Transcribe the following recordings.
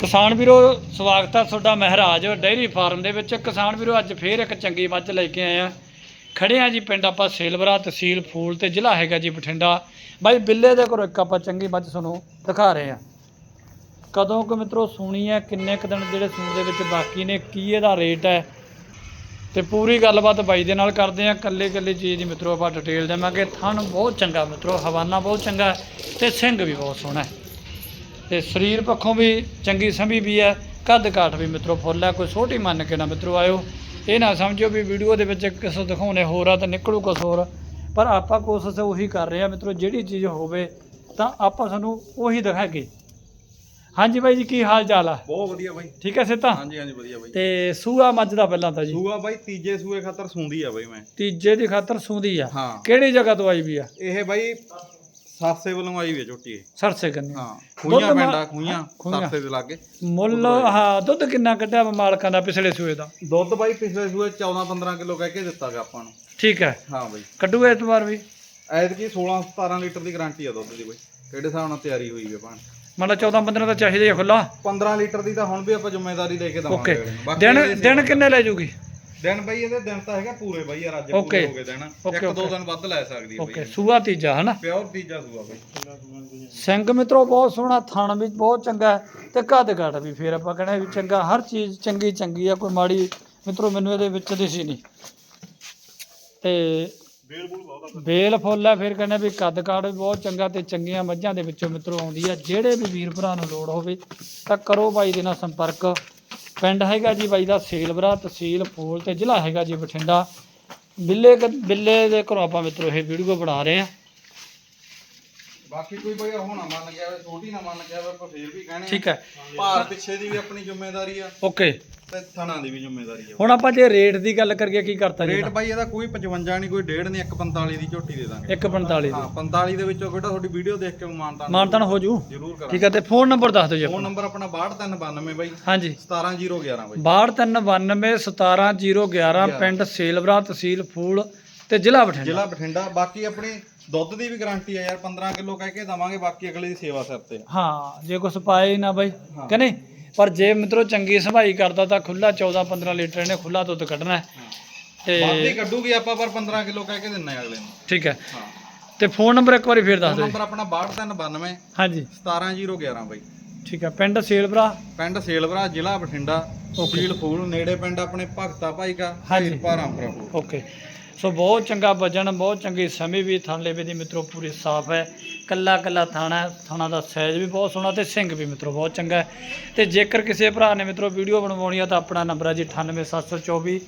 ਕਿਸਾਨ ਵੀਰੋ, ਸਵਾਗਤ ਹੈ ਤੁਹਾਡਾ ਮਹਿਰਾਜ ਡੇਅਰੀ ਫਾਰਮ ਦੇ ਵਿੱਚ। ਕਿਸਾਨ ਵੀਰੋ, ਅੱਜ ਫੇਰ ਇੱਕ ਚੰਗੀ ਮੱਝ ਲੈ ਕੇ ਆਏ ਆ। ਖੜੇ ਆ ਜੀ ਪਿੰਡ ਆਪਾਂ ਸੇਲਵਰਾ ਤਹਿਸੀਲ ਫੂਲ ਤੇ ਜ਼ਿਲ੍ਹਾ ਹੈਗਾ ਜੀ ਬਠਿੰਡਾ। ਬਾਈ, ਬਿੱਲੇ ਦੇ ਕੋਲ ਇੱਕ ਆਪਾਂ ਚੰਗੀ ਮੱਝ ਤੁਹਾਨੂੰ ਦਿਖਾ ਰਹੇ ਆ। ਕਦੋਂ ਕੁ ਮਿੱਤਰੋ ਸੂਣੀ ਹੈ ਕਿੰਨੇ ਕੁ ਦਿਨ ਜਿਹੜੇ ਸੂਣ ਦੇ ਵਿੱਚ ਬਾਕੀ ਨੇ, ਕੀ ਇਹਦਾ ਰੇਟ ਹੈ ਤੇ ਪੂਰੀ ਗੱਲਬਾਤ ਬਾਈ ਦੇ ਨਾਲ ਕਰਦੇ ਆ। ਕੱਲੇ ਕੱਲੇ ਚੀਜ਼ ਦੀ ਮਿੱਤਰੋ ਆਪਾਂ ਡਿਟੇਲ ਦੇਵਾਂਗੇ। ਥਣ ਬਹੁਤ ਚੰਗਾ ਮਿੱਤਰੋ, ਹਵਾਨਾ ਬਹੁਤ ਚੰਗਾ ਹੈ ਤੇ ਸਿੰਘ ਵੀ ਬਹੁਤ ਸੋਹਣਾ ਹੈ। ਤੇ ਸਰੀਰ ਪੱਖੋਂ ਵੀ ਚੰਗੀ ਸੰਭੀ ਵੀ ਹੈ ਕੱਦ ਕਾਠ ਵੀ ਮਿੱਤਰੋ ਫੁੱਲ ਹੈ ਕੋਈ ਛੋਟੀ ਮੰਨ ਕੇ ਨਾ ਮਿੱਤਰੋ ਆਇਓ। ਇਹ ਨਾ ਸਮਝਿਓ ਵੀ ਵੀਡੀਓ ਦੇ ਵਿੱਚ ਕਿਸ ਦਿਖਾਉਣੇ ਹੋਰ ਆ ਤਾਂ ਨਿਕਲੂ ਕੁਛ ਹੋਰ ਪਰ ਆਪਾਂ ਕੋਸ਼ਿਸ਼ ਉਹੀ ਕਰ ਰਹੇ ਆ ਮਿੱਤਰੋ ਜਿਹੜੀ ਚੀਜ਼ ਹੋਵੇ ਤਾਂ ਆਪਾਂ ਸਾਨੂੰ ਉਹੀ ਦਿਖਾਗੇ ਹਾਂਜੀ ਬਾਈ ਜੀ ਕੀ ਹਾਲ ਚਾਲ ਆ? ਬਹੁਤ ਵਧੀਆ ਬਾਈ। ਠੀਕ ਹੈ ਸਿੱਤਾ ਹਾਂਜੀ ਹਾਂਜੀ ਵਧੀਆ ਬਾਈ। ਤੇ ਸੂਆ ਮੱਝ ਦਾ ਪਹਿਲਾਂ ਤਾਂ ਜੀ। ਸੂਆ ਬਾਈ ਤੀਜੇ ਸੂਏ ਖਾਤਰ ਸੂੰਦੀ ਆ ਬਾਈ ਮੈਂ। ਤੀਜੇ ਦੀ ਖਾਤਰ ਸੂੰਦੀ ਆ। ਹਾਂ। ਕਿਹੜੀ ਜਗ੍ਹਾ ਤੋਂ ਆਈ ਵੀ ਆ? ਇਹ ਬਾਈ ਸਾਸੇ ਵੱਲੋਂ ਆਈ ਝੋਟੀ ਇਹ। ਸਰਸੇ ਕੰਨੀ। ਹਾਂ ਖੂਈਆਂ ਦੁੱਧ ਮਾ- ਪਿੰਡਾਂ ਖੂਈਆਂ ਖੂਹੀਆਂ। ਸਾਸੇ ਦੇ ਲਾਗੇ। ਮੁੱਲ ਹਾਂ ਦੁੱਧ ਕਿੰਨਾ ਕੱਢਿਆ ਵਾ ਮਾਲਕਾਂ ਦਾ ਪਿਛਲੇ ਸੂਏ ਦਾ? ਦੁੱਧ ਬਾਈ ਪਿਛਲੇ ਸੂਏ 14 15 ਕਿਲੋ ਕਹਿ ਕੇ ਦਿੱਤਾ ਗਿਆ ਆਪਾਂ ਨੂੰ। ਠੀਕ ਹੈ। ਹਾਂ ਬਾਈ। ਕੱਢੂ ਐਤਵਾਰ ਵੀ? ਐਤਕੀ 16 17 ਲੀਟਰ ਦੀ ਗਾਰੰਟੀ ਆ ਦੁੱਧ ਦੀ ਬਾਈ। ਕਿਹੜੇ ਹਿਸਾਬ ਨਾਲ ਤਿਆਰੀ ਹੋਈ ਹੈ ਭਾਣ ਮਤਲਬ 14 15 ਤਾਂ ਚਾਹੀਦਾ ਹੀ ਖੁੱਲਾ 15 ਲੀਟਰ ਦੀ ਤਾਂ ਹੁਣ ਵੀ ਆਪਾਂ ਜ਼ਿੰਮੇਵਾਰੀ ਲੈ ਕੇ ਦਵਾਂਗੇ। ਓਕੇ। ਦਿਨ ਦਿਨ ਕਿੰਨੇ ਲੈ ਜੂਗੀ? ਦਿਨ ਬਾਈ ਇਹਦੇ ਦਿਨ ਤਾਂ ਹੈਗਾ ਪੂਰੇ ਬਾਈ ਯਾਰ ਅੱਜ। ਪੂਰੇ ਹੋ ਗਏ ਦਿਨ। ਇੱਕ ਦੋ। ਦਿਨ ਵੱਧ ਲੈ ਸਕਦੀ ਹੈ ਓਕੇ ਬਾਈ ਸੂਆ ਤੀਜਾ ਹਨਾ? ਪਿਓਰ ਤੀਜਾ ਸੂਆ ਬਾਈ। ਸਿੰਘ ਮਿੱਤਰੋ ਬਹੁਤ ਸੋਹਣਾ ਥਣ ਵੀ ਬਹੁਤ ਚੰਗਾ ਹੈ ਤੇ ਕੱਦ ਕਾਠ ਵੀ ਫੇਰ ਆਪਾਂ ਕਹਿੰਦੇ ਵੀ ਚੰਗਾ ਹਰ ਚੀਜ਼ ਚੰਗੀ ਚੰਗੀ ਆ ਕੋਈ ਮਾੜੀ ਮਿੱਤਰੋ ਮੈਨੂੰ ਇਹਦੇ ਵਿੱਚ ਦਿਸੀ ਨਹੀਂ। ਤੇ ਬੇਲ ਫੁੱਲ ਹੈ ਫਿਰ ਕਹਿੰਦੇ ਵੀ ਕੱਦ ਕਾਠ ਵੀ ਬਹੁਤ ਚੰਗਾ ਤੇ ਚੰਗੀਆਂ ਮੱਝਾਂ ਦੇ ਵਿੱਚੋਂ ਮਿੱਤਰੋ ਆਉਂਦੀ ਆ। ਜਿਹੜੇ ਵੀ ਵੀਰ ਭਰਾ ਨੂੰ ਲੋੜ ਹੋਵੇ ਤਾਂ ਕਰੋ ਬਾਈ ਦੇ ਨਾਲ ਸੰਪਰਕ। ਪਿੰਡ ਹੈਗਾ ਜੀ ਬਾਈ ਦਾ ਸੇਲਵਰਾ, ਤਹਿਸੀਲ ਫੂਲ ਤੇ ਜ਼ਿਲ੍ਹਾ ਹੈਗਾ ਜੀ ਬਠਿੰਡਾ। ਬਿੱਲੇ ਕ- ਬਿੱਲੇ ਦੇ ਘਰੋਂ ਆਪਾਂ ਮਿੱਤਰੋ ਇਹ ਵੀਡੀਓ ਬਣਾ ਰਹੇ ਆ ਬਾਕੀ ਕੋਈ ਬਈ ਨਾ ਮੰਨ ਗਿਆ ਵੇ ਛੋਟੀ ਨਾ ਮੰਨ ਗਿਆ ਵੇ ਪਰ ਫੇਰ ਵੀ ਕਹਿਣੇ ਠੀਕ ਹੈ। ਭਾਰ ਪਿੱਛੇ ਦੀ ਵੀ ਆਪਣੀ ਜ਼ਿੰਮੇਵਾਰੀ ਆ। ਓਕੇ। ਤੇ ਥਣਾ ਦੀ ਵੀ ਜ਼ਿੰਮੇਵਾਰੀ ਆ। ਹੁਣ ਆਪਾਂ ਜੇ ਰੇਟ ਦੀ ਗੱਲ ਕਰੀਏ ਕੀ ਕਰਤਾ ਜੀ ਰੇਟ ਬਾਈ ਇਹਦਾ ਕੋਈ 55 ਨਹੀਂ ਕੋਈ 1.5 ਨਹੀਂ 145 ਦੀ ਝੋਟੀ ਦੇ ਦਾਂਗੇ। 145 ਹਾਂ 45 ਦੇ ਵਿੱਚੋਂ ਕਿਹੜਾ ਤੁਹਾਡੀ ਵੀਡੀਓ ਦੇਖ ਕੇ ਮਾਨਤਾ ਮਾਨਤਨ ਹੋ ਜੂ? ਜ਼ਰੂਰ ਕਰਾਂਗੇ। ਠੀਕ ਹੈ ਤੇ ਫੋਨ ਨੰਬਰ ਦੱਸ ਦਿਓ ਜੀ ਫੋਨ ਨੰਬਰ ਆਪਣਾ 6292 ਬਾਈ। ਹਾਂਜੀ। 17011 ਬਾਈ। 6292 ਪਿੰਡ ਸੇਲਵਰਾ ਤਹਿਸੀਲ ਫੂਲ ਤੇ ਜ਼ਿਲ੍ਹਾ ਬਠਿੰਡਾ। ਜ਼ਿਲ੍ਹਾ ਬਠਿੰਡਾ। ਬਾਕੀ ਆਪਣੀ ਦੁੱਧ ਦੀ ਵੀ ਗਾਰੰਟੀ ਆ ਯਾਰ 15 ਕਿਲੋ ਕਹਿ ਕੇ ਦਵਾਂਗੇ ਬਾਕੀ ਅਗਲੇ ਦੀ ਸੇਵਾ ਸਿਰ ਤੇ ਆ। ਹਾਂ ਜੇ ਕੁਛ ਪਾਏ ਨਾ ਬਾਈ ਹਾਂ। ਕਿ ਨਹੀਂ? ਪਰ ਜੇ ਮਿੱਤਰੋ ਚੰਗੀ ਸੰਭਾਈ ਕਰਦਾ ਤਾਂ ਖੁੱਲਾ 14 15 ਲੀਟਰ ਇਹਨੇ ਖੁੱਲਾ ਦੁੱਧ ਕੱਢਣਾ ਹੈ। ਤੇ ਵੱਧ ਹੀ ਕੱਢੂਗੀ ਆਪਾਂ ਪਰ 15 ਕਿਲੋ ਕਹਿ ਕੇ ਦਿੰਨੇ ਆ ਅਗਲੇ ਨੂੰ। ਠੀਕ ਹੈ। ਹਾਂ। ਤੇ ਫੋਨ ਨੰਬਰ ਇੱਕ ਵਾਰੀ ਫੇਰ ਦੱਸ ਦਿਓ ਨੰਬਰ ਆਪਣਾ 6292 ਹਾਂਜੀ। 17011 ਬਾਈ। ਠੀਕ ਹੈ ਪਿੰਡ ਸੇਲਵਰਾ ਪਿੰਡ ਸੇਲਵਰਾ ਜ਼ਿਲ੍ਹਾ ਬਠਿੰਡਾ ਤਹਿਸੀਲ ਫੂਲ ਨੇੜੇ ਪਿੰਡ ਆਪਣੇ ਭਗਤਾ ਭਾਈ ਕਾ ਹਾਂਜੀ। ਭਾਰਾਮਪੁਰਾ ਓਕੇ। ਸੋ ਬਹੁਤ ਚੰਗਾ ਵਜਨ ਬਹੁਤ ਚੰਗੀ ਸਮੇਂ ਵੀ ਥਣ ਲੇਵੇ ਦੀ ਮਿੱਤਰੋ, ਪੂਰੀ ਸਾਫ਼ ਹੈ। ਕੱਲਾ ਕੱਲਾ ਥਾਣਾ ਥਾਣਾ ਦਾ ਸਾਈਜ਼ ਵੀ ਬਹੁਤ ਸੋਹਣਾ ਤੇ ਸਿੰਘ ਵੀ ਮਿੱਤਰੋ, ਬਹੁਤ ਚੰਗਾ ਹੈ। ਤੇ ਜੇਕਰ ਕਿਸੇ ਭਰਾ ਨੇ ਮਿੱਤਰੋ ਵੀਡੀਓ ਬਣਵਾਉਣੀ ਆ ਤਾਂ ਆਪਣਾ ਨੰਬਰ ਹੈ ਜੀ 98724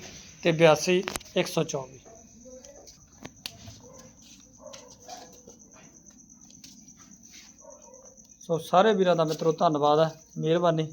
ਤੇ 82124 ਸੋ ਸਾਰੇ ਵੀਰਾਂ ਦਾ ਮਿੱਤਰੋ ਧੰਨਵਾਦ ਹੈ, ਮਿਹਰਬਾਨੀ।